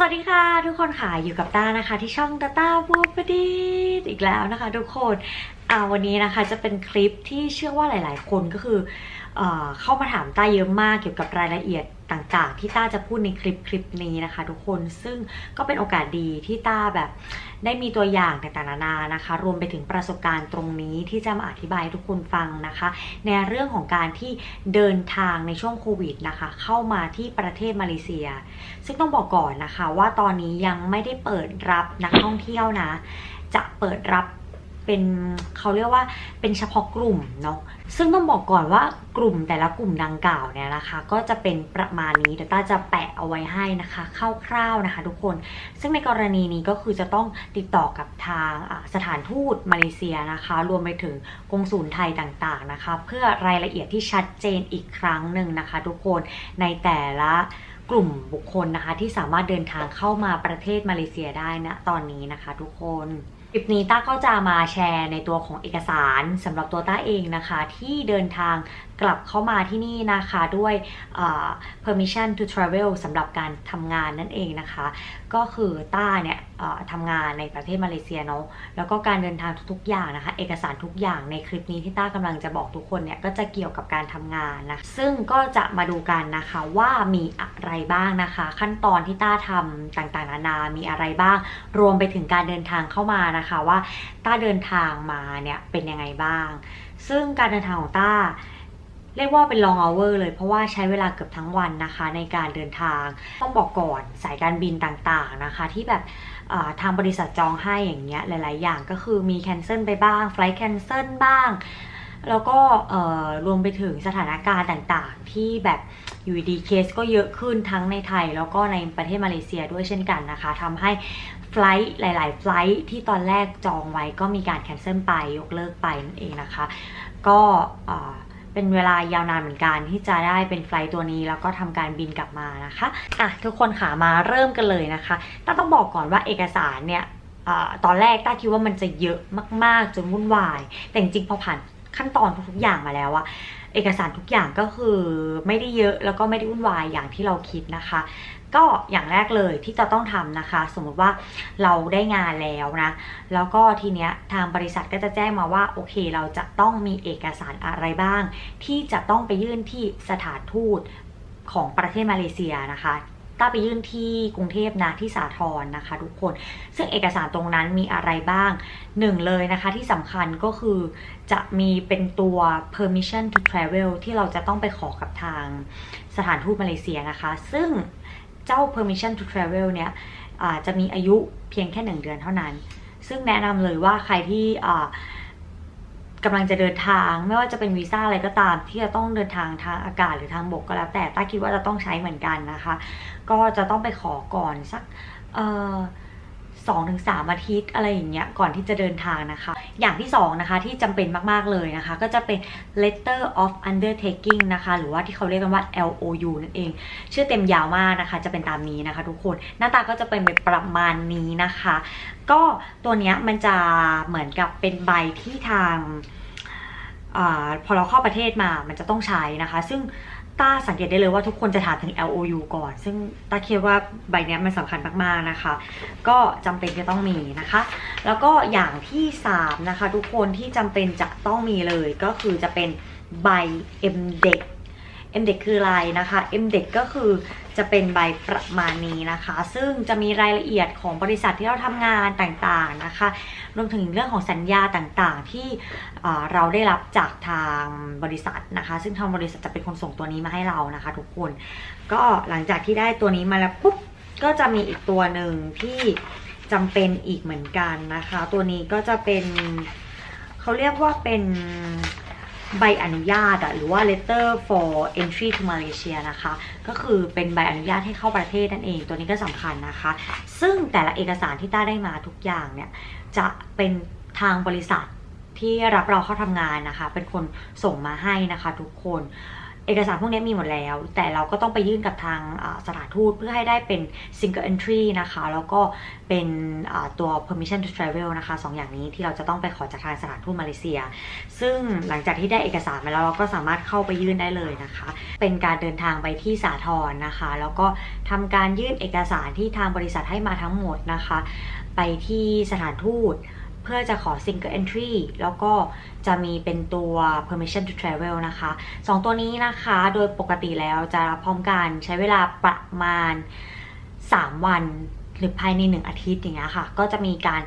วัสดีค่ะทุกคนค่ะอยู่กับต้านะคะ ที่ช่องตาต้าบูปดีอีกแล้วนะคะ ทุกคนอ่าวันนี้นะคะจะเป็นคลิปที่เชื่อว่าหลาย ๆ คนก็คือเออเข้ามาถามต้าเยอะมากเกี่ยวกับรายละเอียด ต่างๆ ที่ต้าจะพูดในคลิปคลิปนี้นะคะ ทุกคนซึ่งก็เป็นโอกาสดีที่ต้าแบบได้มีตัวอย่างต่างๆนานานะคะ รวมไปถึงประสบการณ์ตรงนี้ที่จะมาอธิบายทุกคนฟังนะคะ ในเรื่องของการที่เดินทางในช่วงโควิดนะคะ เข้ามาที่ประเทศมาเลเซีย ซึ่งต้องบอกก่อนนะคะ ว่าตอนนี้ยังไม่ได้เปิดรับนักท่องเที่ยวนะ จะเปิดรับ เป็นเขาเรียกว่าเป็นเฉพาะกลุ่มเนาะซึ่งต้องบอกก่อนว่ากลุ่มแต่ละกลุ่มดังกล่าวเนี่ยนะคะ ก็จะเป็นประมาณนี้เดี๋ยวต้าจะแปะเอาไว้ให้นะคะคร่าวๆนะคะ ทุกคน ซึ่งในกรณีนี้ก็คือจะต้องติดต่อกับทางสถานทูตมาเลเซียนะคะ รวมไปถึงกงศูนย์ไทยต่างๆนะคะ เพื่อรายละเอียดที่ชัดเจนอีกครั้งหนึ่งนะคะ ทุกคนในแต่ละกลุ่มบุคคลนะคะ ที่สามารถเดินทางเข้ามาประเทศมาเลเซียได้นะตอนนี้นะคะ ทุกคน คลิปนี้ต้าก็จะมาแชร์ในตัวของเอกสารสำหรับตัวต้าเองนะคะ ที่เดินทาง กลับเข้ามาที่นี่นะคะด้วย permission to travel สำหรับการทำงานนั่นเองนะคะ ก็คือต้าเนี่ยทำงานในประเทศมาเลเซียเนาะแล้วก็การเดินทางทุกๆอย่างนะคะ เอกสารทุกอย่างในคลิปนี้ที่ต้ากำลังจะบอกทุกคนเนี่ยก็จะเกี่ยวกับการทำงานนะซึ่งก็จะมาดูกันนะคะว่ามีอะไรบ้างนะคะ ขั้นตอนที่ต้าทำต่างๆนานา มีอะไรบ้าง รวมไปถึงการเดินทางเข้ามานะคะว่าต้าเดินทางมาเนี่ยเป็นยังไงบ้าง ซึ่งการเดินทางของต้า เรียกว่าเป็น long hour เลยเพราะว่าใช้เวลาเกือบทั้งวันนะคะในการเดินทาง ต้องบอกก่อนสายการบินต่างๆนะคะ ที่แบบทางบริษัทจองให้อย่างเงี้ยหลาย ๆ อย่างก็คือมี cancel ไปบ้าง flight cancel บ้าง แล้วก็รวมไปถึงสถานการณ์ต่างๆ ที่แบบอยู่ดีๆเคสก็เยอะขึ้นทั้งในไทย แล้วก็ในประเทศมาเลเซียด้วยเช่นกันนะคะทำให้ไฟล์หลาย ๆ ไฟล์ที่ตอนแรกจองไว้ก็มีการ cancel ไปยกเลิกไปนั่นเองนะคะ ก็ เป็นเวลายาวนานเหมือนกันที่จะได้เป็นไฟล์ตัวนี้ แล้วก็ทำการบินกลับมานะคะอะทุกคนค่ะมาเริ่มกันเลยนะคะต้าต้องบอกก่อนว่าเอกสารเนี่ยอตอนแรกต้าคิดว่ามันจะเยอะมาก ๆ จนวุ่นวาย แต่จริงพอผ่านขั้นตอนทุกๆอย่างมาแล้วอะ เอกสารทุกอย่างก็คือไม่ได้เยอะแล้วก็ไม่ได้วุ่นวายอย่างที่เราคิดนะคะ ก็อย่างแรกเลยที่จะต้องทำนะคะ สมมติว่าเราได้งานแล้วนะแล้วก็ทีเนี้ยทางบริษัทก็จะแจ้งมาว่าโอเค เราจะต้องมีเอกสารอะไรบ้าง ที่จะต้องไปยื่นที่สถานทูตของประเทศมาเลเซียนะคะ ต้าไปยื่นที่กรุงเทพนะที่สาทรนะคะ ทุกคน ซึ่งเอกสารตรงนั้นมีอะไรบ้างหนึ่งเลยนะคะที่สำคัญก็คือจะมีเป็นตัว permission to travel ที่เราจะต้องไปขอกับทางสถานทูตมาเลเซียนะคะ ซึ่งเจ้า permission to travel เนี่ยจะมีอายุเพียงแค่หนึ่งเดือนเท่านั้น ซึ่งแนะนำเลยว่าใครที่ กำกำลังจะเดินทาง ไม่ว่าจะเป็นวีซ่าอะไรก็ตาม ที่จะต้องเดินทางทางอากาศหรือทางบกก็แล้ว แต่ต้าคิดว่าจะต้องใช้เหมือนกันนะคะ ก็จะต้องไปขอก่อนสักเอ่อ สองถึงสามอาทิตย์อะไรอย่างเงี้ยก่อนที่จะเดินทางนะคะ อย่างที่สองนะคะที่จำเป็นมากๆเลยนะคะ ก็จะเป็น letter of undertaking นะคะ หรือว่าที่เขาเรียกกันว่า LOU นั่นเอง ชื่อเต็มยาวมากนะคะ จะเป็นตามนี้นะคะ ทุกคนหน้าตาก็จะเป็นแบบประมาณนี้นะคะ ก็ตัวเนี้ยมันจะเหมือนกับเป็นใบที่ทางอพอเราเข้าประเทศมามันจะต้องใช้นะคะ ซึ่ง ต้าสังเกตได้เลยว่าทุกคนจะถามถึง LOU ก่อน ซึ่งต้าคิดว่าใบนี้มันสำคัญมากๆนะคะ ก็จำเป็นจะต้องมีนะคะ แล้วก็อย่างที่ 3 นะคะ ทุกคนที่จำเป็นจะต้องมีเลยก็คือจะเป็นใบ MDEC MDEC คืออะไรนะคะ MDEC ก็คือ จะเป็นใบประมาณนี้นะคะ ซึ่งจะมีรายละเอียดของบริษัทที่เราทำงานต่างๆนะคะ รวมถึงเรื่องของสัญญาต่างๆที่เราได้รับจากทางบริษัทนะคะ ซึ่งทางบริษัทจะเป็นคนส่งตัวนี้มาให้เรานะคะ ทุกคน ก็หลังจากที่ได้ตัวนี้มาแล้วปุ๊บก็จะมีอีกตัวหนึ่งที่จำเป็นอีกเหมือนกันนะคะ ตัวนี้ก็จะเป็นเขาเรียกว่าเป็น ใบอนุญาตอะหรือว่า letter for entry to Malaysia นะคะ ก็คือเป็นใบอนุญาตให้เข้าประเทศนั่นเอง ตัวนี้ก็สำคัญนะคะ ซึ่งแต่ละเอกสารที่ต้าได้มาทุกอย่างเนี่ย จะเป็นทางบริษัทที่รับเราเข้าทำงานนะคะ เป็นคนส่งมาให้นะคะทุกคน เอกสารพวกนี้มีหมดแล้ว แต่เราก็ต้องไปยื่นกับทางสถานทูตเพื่อให้ได้เป็น single entry นะคะ แล้วก็เป็นตัว permission to travel นะคะสองอย่างนี้ที่เราจะต้องไปขอจากทางสถานทูตมาเลเซีย ซึ่งหลังจากที่ได้เอกสารมาแล้วเราก็สามารถเข้าไปยื่นได้เลยนะคะ เป็นการเดินทางไปที่สาทรนะคะ แล้วก็ทำการยื่นเอกสารที่ทางบริษัทให้มาทั้งหมดนะคะ ไปที่สถานทูต เพื่อจะขอ single entry แล้วก็จะมีเป็นตัว permission to travel นะคะสองตัวนี้นะคะโดยปกติแล้วจะรับพร้อมกันใช้เวลาประมาณ 3 วัน หรือภายใน 1 อาทิตย์อย่างเงี้ยค่ะ ก็จะมีการ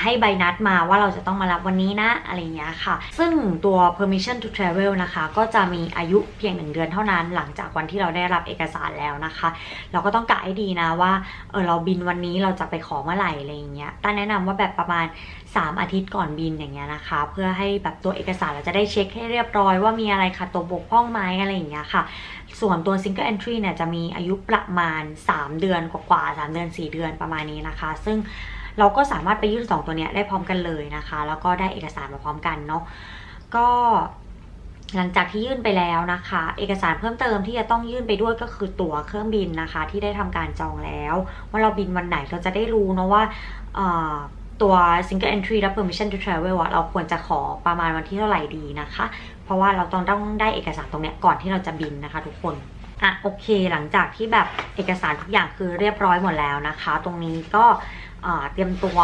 ให้ใบนัดมาว่าเราจะต้องมารับวันนี้นะอะไรเงี้ยค่ะ ซึ่งตัว permission to travel นะคะ ก็จะมีอายุเพียง1เดือนเท่านั้น หลังจากวันที่เราได้รับเอกสารแล้วนะคะ เราก็ต้องกะให้ดีนะว่าเออเราบินวันนี้เราจะไปขอเมื่อไหร่อะไรเงี้ยต้าแนะนำว่าแบบประมาณ 3 อาทิตย์ก่อนบินอย่างเงี้ยนะคะ เพื่อให้แบบตัวเอกสารเราจะได้เช็คให้เรียบร้อยว่ามีอะไรขาดตกบกพร่องไหมอะไรอย่างเงี้ยค่ะส่วนตัว single entry เนี่ยจะมีอายุประมาณ 3 เดือนกว่าๆ3เดือน 4 เดือนประมาณนี้นะคะ ซึ่ง เราก็สามารถไปยื่น2ตัวเนี้ยได้พร้อมกันเลยนะคะ แล้วก็ได้เอกสารมาพร้อมกันเนาะก็หลังจากที่ยื่นไปแล้วนะคะ เอกสารเพิ่มเติมที่จะต้องยื่นไปด้วยก็คือตั๋วเครื่องบินนะคะ ที่ได้ทำการจองแล้ว ว่าเราบินวันไหนเราจะได้รู้เนาะว่าตัว single entry และ permission to travel เราควรจะขอประมาณวันที่เท่าไหร่ดีนะคะ เพราะว่าเราต้องต้องได้เอกสารตรงเนี้ยก่อนที่เราจะบินนะคะทุกคน อะโอเคหลังจากที่แบบเอกสารทุกอย่างคือเรียบร้อยหมดแล้วนะคะ ตรงนี้ก็เตรียมตัว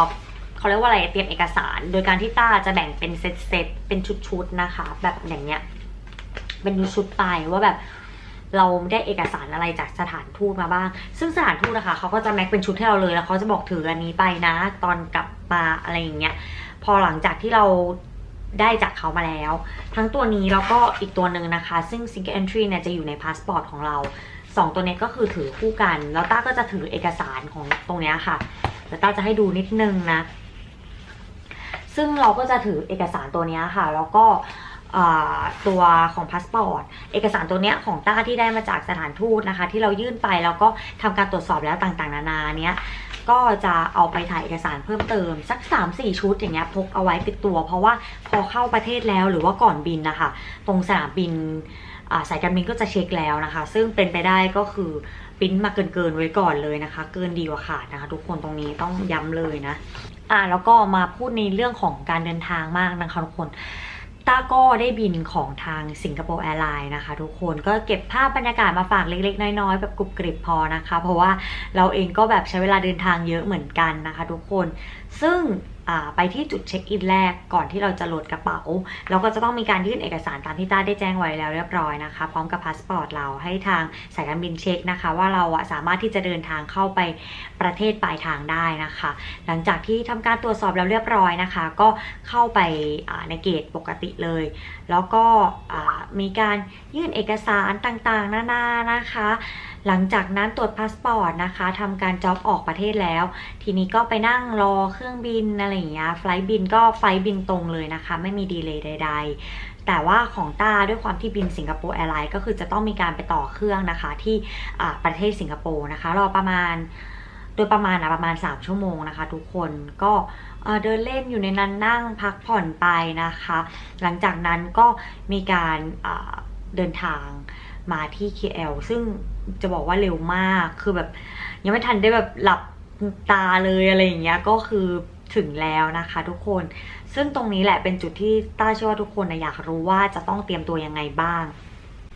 เขาเรียกว่าอะไรเตรียมเอกสาร โดยการที่ต้าจะแบ่งเป็นเซตเซตเป็นชุดๆนะคะ แบบอย่างเนี้ยเป็นชุดไปว่าแบบเราได้เอกสารอะไรจากสถานทูตมาบ้าง ซึ่งสถานทูตนะคะเขาก็จะแม็กเป็นชุดให้เราเลยแล้วเขาจะบอกถืออันนี้ไปนะ ตอนกลับมาอะไรอย่างเงี้ย พอหลังจากที่เรา ได้จากเขามาแล้ว ทั้งตัวนี้แล้วก็อีกตัวหนึ่งนะคะ ซึ่ง single entry เนี่ยจะอยู่ในพาสปอร์ตของเราสองตัวเนี้ยก็คือถือคู่กัน แล้วต้าก็จะถือเอกสารของตรงนี้ค่ะแล้วต้าจะให้ดูนิดนึงนะ ซึ่งเราก็จะถือเอกสารตัวนี้ค่ะ แล้วก็ ตัวของพาสปอร์ตเอกสารตัวเนี้ยของต้าที่ได้มาจากสถานทูตนะคะ ที่เรายื่นไปแล้วก็ทำการตรวจสอบแล้วต่างๆ นานาเนี้ยก็จะเอาไปถ่ายเอกสารเพิ่มเติม สัก 3-4 ชุดอย่างเงี้ยพกเอาไว้ติดตัว เพราะว่าพอเข้าประเทศแล้วหรือว่าก่อนบินนะคะ ตรงสนามบินสายการบินก็จะเช็คแล้วนะคะ ซึ่งเป็นไปได้ก็คือปิ้นมาเกินๆไว้ก่อนเลยนะคะ เกินดีกว่าขาดนะคะ ทุกคนตรงนี้ต้องย้ำเลยนะอ่าแล้วก็มาพูดในเรื่องของการเดินทางมากนะคะทุกคน ต้าก็ได้บินของทางสิงคโปร์แอร์ไลน์นะคะ ทุกคนก็เก็บภาพบรรยากาศมาฝากเล็ก ๆ น้อยๆแบบกรุบกริบพอนะคะ เพราะว่าเราเองก็แบบใช้เวลาเดินทางเยอะเหมือนกันนะคะ ทุกคนซึ่ง ไปที่จุดเช็คอินแรกก่อนที่เราจะโหลดกระเป๋า เราก็จะต้องมีการยื่นเอกสารตามที่ต้าได้แจ้งไว้แล้วเรียบร้อยนะคะ พร้อมกับพาสปอร์ตเราให้ทางสายการบินเช็คนะคะ ว่าเราอะสามารถที่จะเดินทางเข้าไปประเทศปลายทางได้นะคะ หลังจากที่ทำการตรวจสอบแล้วเรียบร้อยนะคะ ก็เข้าไปในเกตปกติเลย แล้วก็มีการยื่นเอกสารต่างๆนานานะคะ หลังจากนั้นตรวจพาสปอร์ตนะคะทำการจ็อบออกประเทศแล้ว ทีนี้ก็ไปนั่งรอเครื่องบินอะไรอย่างเงี้ยไฟล์บินก็ไฟล์บินตรงเลยนะคะ ไม่มีดีเลย์ใด ๆ แต่ว่าของต้าด้วยความที่บินสิงคโปร์แอร์ไลน์ก็คือจะต้องมีการไปต่อเครื่องนะคะ ที่ประเทศสิงคโปร์นะคะ รอประมาณโดยประมาณนะประมาณ 3 ชั่วโมงนะคะ ทุกคนก็เดินเล่นอยู่ในนั้นนั่งพักผ่อนไปนะคะ หลังจากนั้นก็มีการเดินทาง มาที่ KL ซึ่งจะบอกว่าเร็วมาก คือแบบยังไม่ทันได้แบบหลับตาเลยอะไรอย่างเงี้ย ก็คือถึงแล้วนะคะทุกคน ซึ่งตรงนี้แหละเป็นจุดที่ต้าเชื่อว่าทุกคนนะอยากรู้ว่าจะต้องเตรียมตัวยังไงบ้าง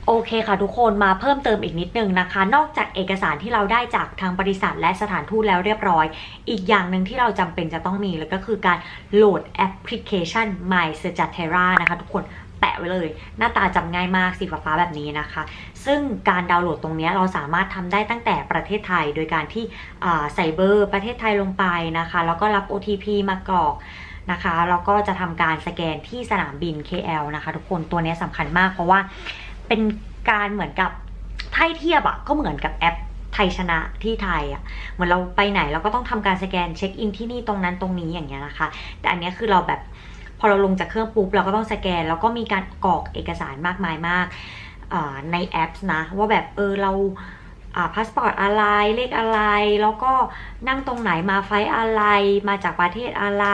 โอเคค่ะทุกคนมาเพิ่มเติมอีกนิดนึงนะคะ นอกจากเอกสารที่เราได้จากทางบริษัทและสถานทูตแล้วเรียบร้อย อีกอย่างหนึ่งที่เราจำเป็นจะต้องมีแล้วก็คือการโหลดแอปพลิเคชัน My s e j a t e r a นะคะทุกคนะไว้เลย หน้าตาจำง่ายมากสีฟ้าแบบนี้นะคะ ซึ่งการดาวน์โหลดตรงนี้เราสามารถทำได้ตั้งแต่ประเทศไทย โดยการที่ใส่เบอร์ประเทศไทยลงไปนะคะ แล้วก็รับ OTP มากรอกนะคะแล้วก็จะทำการสแกนที่สนามบิน KL นะคะทุกคนตัวนี้สำคัญมาก เพราะว่าเป็นการเหมือนกับถ้าเทียบอะก็เหมือนกับแอปไทยชนะที่ไทยอะเหมือนเราไปไหนเราก็ต้องทำการสแกนเช็คอินที่นี่ตรงนั้นตรงนี้อย่างเงี้ยนะคะ แต่อันนี้คือเราแบบ พอเราลงจากเครื่องปุ๊บเราก็ต้องสแกน แล้วก็มีการกรอกเอกสารมากมายมากในแอปนะ ว่าแบบเออเราพาสปอร์ตอะไรเลขอะไร แล้วก็นั่งตรงไหนมาไฟอะไร มาจากประเทศอะไร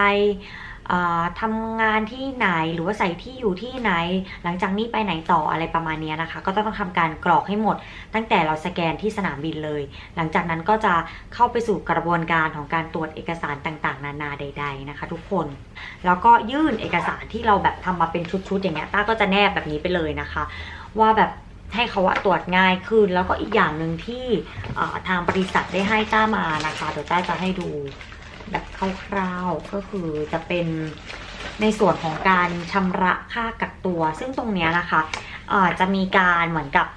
ทำงานที่ไหนหรือว่าใส่ที่อยู่ที่ไหน หลังจากนี้ไปไหนต่ออะไรประมาณนี้นะคะ ก็ต้องทำการกรอกให้หมด ตั้งแต่เราสแกนที่สนามบินเลย หลังจากนั้นก็จะเข้าไปสู่กระบวนการของการตรวจเอกสารต่างๆ นานาใด ๆนะคะ ทุกคน แล้วก็ยื่นเอกสารที่เราแบบทำมาเป็นชุดๆอย่างเงี้ยต้าก็จะแนบแบบนี้ไปเลยนะคะ ว่าแบบให้เขาตรวจง่ายขึ้น แล้วก็อีกอย่างหนึ่งที่ทางบริษัทได้ให้ต้ามานะคะเดี๋ยวต้าจะให้ดู แบบคร่าวๆก็คือจะเป็นในส่วนของการชำระค่ากักตัว ซึ่งตรงเนี้ยนะคะอ่อจะมีการเหมือนกับ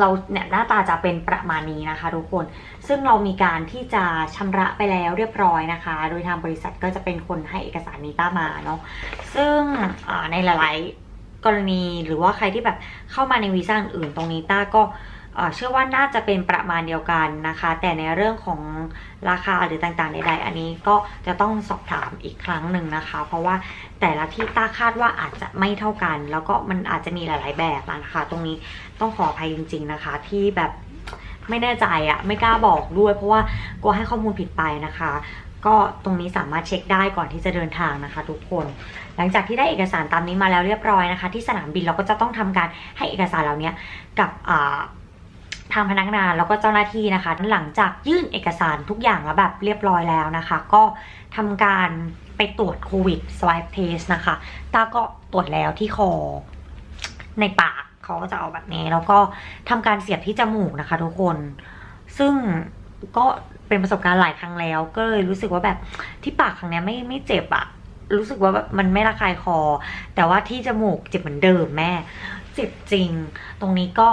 เราเนี่ยหน้าตาจะเป็นประมาณนี้นะคะทุกคน ซึ่งเรามีการที่จะชำระไปแล้วเรียบร้อยนะคะ โดยทางบริษัทก็จะเป็นคนให้เอกสารนี้ต้ามาเนาะ ซึ่งในหลาย ๆ กรณีหรือว่าใครที่แบบเข้ามาในวีซ่าอื่นๆตรงนี้ต้าก็ เชื่อว่าน่าจะเป็นประมาณเดียวกันนะคะ แต่ในเรื่องของราคาหรือต่างๆใดๆอันนี้ก็จะต้องสอบถามอีกครั้งหนึ่งนะคะ เพราะว่าแต่ละที่ต้าคาดว่าอาจจะไม่เท่ากัน แล้วก็มันอาจจะมีหลาย ๆ แบบนะคะ ตรงนี้ต้องขออภัยจริง ๆนะคะ ที่แบบไม่แน่ใจอะไม่กล้าบอกด้วย เพราะว่ากลัวให้ข้อมูลผิดไปนะคะก็ตรงนี้สามารถเช็คได้ก่อนที่จะเดินทางนะคะ ทุกคน หลังจากที่ได้เอกสารตามนี้มาแล้วเรียบร้อยนะคะ ที่สนามบินเราก็จะต้องทำการให้เอกสารเหล่านี้กับาทางพนักงานแล้วก็เจ้าหน้าที่นะคะ หลังจากยื่นเอกสารทุกอย่างแล้วแบบเรียบร้อยแล้วนะคะ ก็ทำการไปตรวจโควิด swab test นะคะ ตาก็ตรวจแล้วที่คอในปากเขาก็จะเอาแบบนี้ แล้วก็ทำการเสียบที่จมูกนะคะทุกคน ซึ่งก็เป็นประสบการณ์หลายครั้งแล้ว ก็เลยรู้สึกว่าแบบที่ปากครั้งนี้ไม่ไม่เจ็บอะรู้สึกว่าแบบมันไม่ระคายคอ แต่ว่าที่จมูกเจ็บเหมือนเดิมแม่ เจ็บจริง ตรงนี้ก็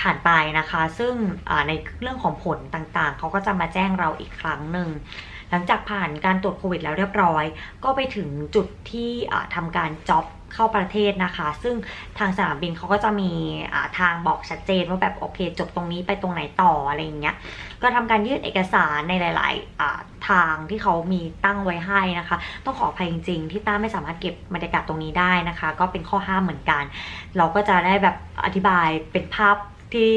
ผ่านไปนะคะ ซึ่งในเรื่องของผลต่างๆ เขาก็จะมาแจ้งเราอีกครั้งหนึ่ง หลังจากผ่านการตรวจโควิดแล้วเรียบร้อย ก็ไปถึงจุดที่ทำการจ็อบเข้าประเทศนะคะ ซึ่งทางสนามบินเขาก็จะมีอ่าทางบอกชัดเจนว่าแบบโอเค จบตรงนี้ไปตรงไหนต่ออะไรอย่างเงี้ย ก็ทำการยื่นเอกสารในหลาย ๆ ทางที่เขามีตั้งไว้ให้นะคะ ต้องขออภัยจริง ๆ ที่ต้าไม่สามารถเก็บบรรยากาศตรงนี้ได้นะคะ ก็เป็นข้อห้ามเหมือนกัน เราก็จะได้แบบอธิบายเป็นภาพ ที่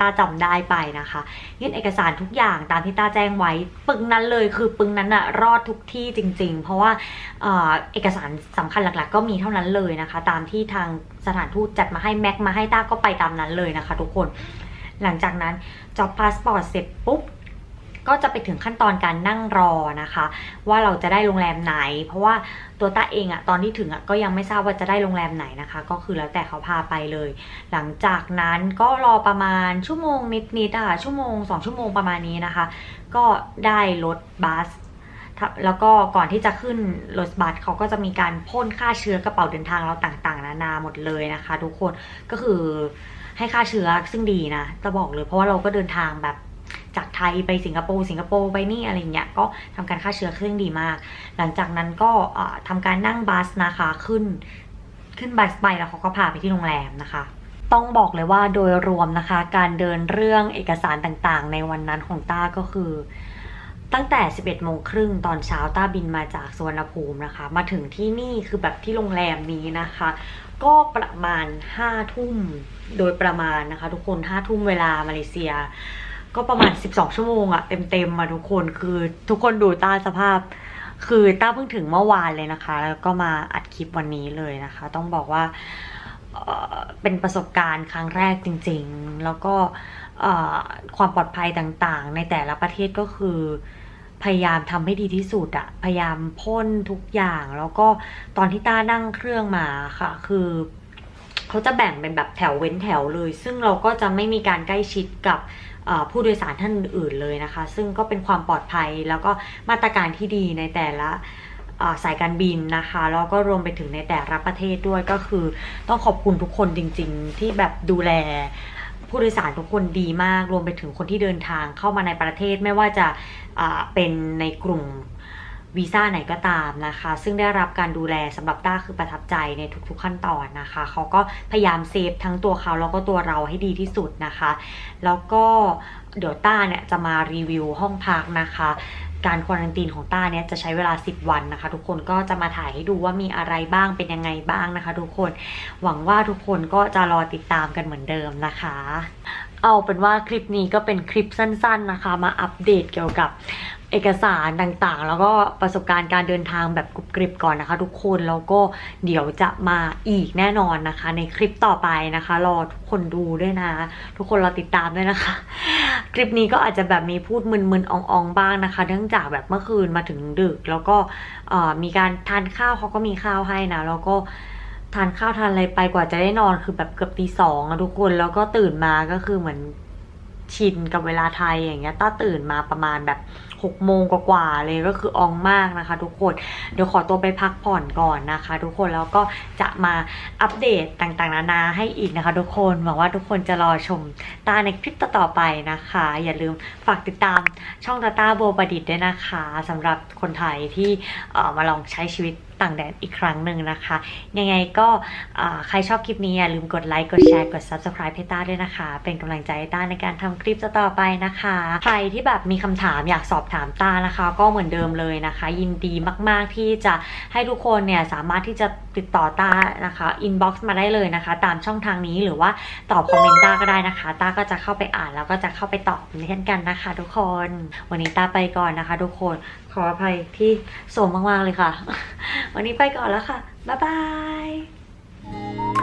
ตาจำได้ไปนะคะยื่นเอกสารทุกอย่างตามที่ตาแจ้งไว้ ปึงนั้นเลยคือปึงนั้นอะรอดทุกที่จริง ๆ เพราะว่าเอกสารสำคัญหลักๆ ก็มีเท่านั้นเลยนะคะ ตามที่ทางสถานทูตจัดมาให้แม็กมาให้ตาก็ไปตามนั้นเลยนะคะ ทุกคน หลังจากนั้นจอบพาสปอร์ตเสร็จปุ๊บ ก็จะไปถึงขั้นตอนการนั่งรอนะคะ ว่าเราจะได้โรงแรมไหน เพราะว่าตัวต้าเองอะตอนที่ถึงอะก็ยังไม่ทราบว่าจะได้โรงแรมไหนนะคะ ก็คือแล้วแต่เขาพาไปเลย หลังจากนั้นก็รอประมาณชั่วโมงนิดๆอะชั่วโมงสองชั่วโมงประมาณนี้นะคะ ก็ได้รถบัสแล้วก็ก่อนที่จะขึ้นรถบัสเขาก็จะมีการพ่นฆ่าเชื้อกระเป๋าเดินทางเราต่างๆ นานาหมดเลยนะคะ ทุกคนก็คือให้ฆ่าเชื้อซึ่งดีนะจะบอกเลยเพราะว่าเราก็เดินทางแบบ จากไทยไปสิงคโปร์สิงคโปร์ไปนี่อะไรเงี้ยก็ทำการฆ่าเชื้อซึ่องดีมาก หลังจากนั้นก็อ่าทำการนั่งบัสนะคะขึ้น ขึ้นบัสไปแล้วเขาก็พาไปที่โรงแรมนะคะต้องบอกเลยว่าโดยรวมนะคะ การเดินเรื่องเอกสารต่างๆ ในวันนั้นของต้าก็คือ ตั้งแต่ 11โมงครึ่งตอนเช้าต้าบินมาจากสวนภูมินะคะ มาถึงที่นี่คือแบบที่โรงแรมนี้นะคะ ก็ประมาณ5ทุ่มโดยประมาณนะคะ ทุกคน5ทุ่มเวลามาเลเซีย ก็ประมาณ 12 ชั่วโมงอะเต็มๆมาทุกคนคือทุกคนดูต้าสภาพ คือต้าเพิ่งถึงเมื่อวานเลยนะคะ แล้วก็มาอัดคลิปวันนี้เลยนะคะ ต้องบอกว่าเเป็นประสบการณ์ครั้งแรกจริง ๆ แล้วก็ความปลอดภัยต่างๆ ในแต่ละประเทศก็คือพยายามทำให้ดีที่สุดอะพยายามพ่นทุกอย่าง แล้วก็ตอนที่ต้านั่งเครื่องมาค่ะ คือเขาจะแบ่งเป็นแบบแถวเว้นแถวเลย ซึ่งเราก็จะไม่มีการใกล้ชิดกับ ผู้โดยสารท่านอื่นเลยนะคะ ซึ่งก็เป็นความปลอดภัยแล้วก็มาตรการที่ดีในแต่ละสายการบินนะคะแล้วก็รวมไปถึงในแต่ละประเทศด้วยก็คือ ต้องขอบคุณทุกคนจริง ๆ ที่แบบดูแลผู้โดยสารทุกคนดีมาก รวมไปถึงคนที่เดินทางเข้ามาในประเทศไม่ว่าจะะเป็นในกลุ่ม วีซ่าไหนก็ตามนะคะ ซึ่งได้รับการดูแลสำหรับต้าคือประทับใจในทุกๆขั้นตอนนะคะ เขาก็พยายามเซฟทั้งตัวเขาแล้วก็ตัวเราให้ดีที่สุดนะคะ แล้วก็เดี๋ยวต้าเนี่ยจะมารีวิวห้องพักนะคะการควอรันตีนของต้าเนี่ยจะใช้เวลา 10 วันนะคะ ทุกคนก็จะมาถ่ายให้ดูว่ามีอะไรบ้างเป็นยังไงบ้างนะคะ ทุกคนหวังว่าทุกคนก็จะรอติดตามกันเหมือนเดิมนะคะ เอาเป็นว่าคลิปนี้ก็เป็นคลิปสั้น ๆนะคะ มาอัปเดตเกี่ยวกับเอกสารต่างๆ แล้วก็ประสบการณ์การเดินทางแบบกรุบกริบก่อนนะคะ ทุกคนแล้วก็เดี๋ยวจะมาอีกแน่นอนนะคะ ในคลิปต่อไปนะคะ รอทุกคนดูด้วยนะ ทุกคนรอติดตามด้วยนะคะ คลิปนี้ก็อาจจะแบบมีพูดมึนๆอ่องๆบ้างนะคะ เนื่องจากแบบเมื่อคืนมาถึงดึก แล้วก็มีการทานข้าวเขาก็มีข้าวให้นะแล้วก็ ทานข้าวทานอะไรไปกว่าจะได้นอนคือแบบเกือบตีสองอะทุกคนแล้วก็ตื่นมาก็คือเหมือนชินกับเวลาไทยอย่างเงี้ยต้าตื่นมาประมาณแบบหกโมงกว่าๆเลยก็คืออองมากนะคะ ทุกคนเดี๋ยวขอตัวไปพักผ่อนก่อนนะคะ ทุกคนแล้วก็จะมาอัปเดตต่างๆ นานาให้อีกนะคะ ทุกคนหวังว่าทุกคนจะรอชมตาในคลิปต่อๆไปนะคะ อย่าลืมฝากติดตามช่องตาตาโบประดิษฐ์ด้วยนะคะสำหรับคนไทยที่เอ่อมาลองใช้ชีวิต ต่างแดนอีกครั้งหนึ่งนะคะ ยังไงก็ใครชอบคลิปนี้อย่าลืมกดไลค์ กดแชร์ กด subscribe ให้ต้าด้วยนะคะ เป็นกำลังใจให้ต้าในการทำคลิปต่อไปนะคะ ใครที่แบบมีคำถามอยากสอบถามต้านะคะ ก็เหมือนเดิมเลยนะคะ ยินดีมาก ๆ ที่จะให้ทุกคนเนี่ยสามารถที่จะติดต่อต้านะคะ inbox มาได้เลยนะคะ ตามช่องทางนี้หรือว่าตอบคอมเมนต์ต้าก็ได้นะคะ ต้าก็จะเข้าไปอ่านแล้วก็จะเข้าไปตอบเช่นกันนะคะ ทุกคน วันนี้ต้าไปก่อนนะคะ ทุกคน ออภัยที่โสมมากๆเลยค่ะ วันนี้ไปก่อนแล้วค่ะ บ๊ายบาย